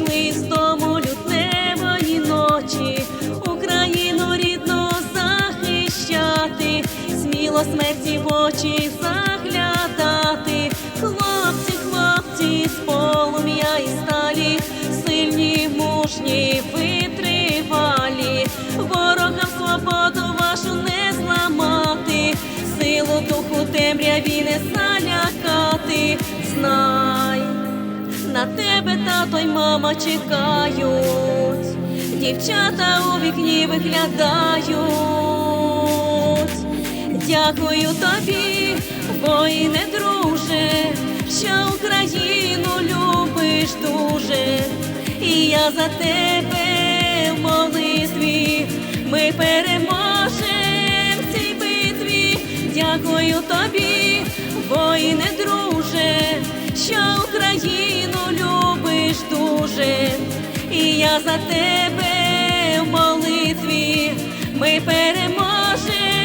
вийшли з дому лютневої ночі, Україну рідно захищати, сміло смерті в очі заглядати, хлопці, хлопці, з полум'я і сталі, сильні, мужні, витривалі, ворогам свободу вашу не зламати, силу духу темряві не салі. На тебе тато й мама чекають, дівчата у вікні виглядають. Дякую тобі, воїне друже, що Україну любиш дуже, і я за тебе в молитві, ми переможем в цій битві. Дякую тобі, воїне друже, за тебе в молитві ми переможемо.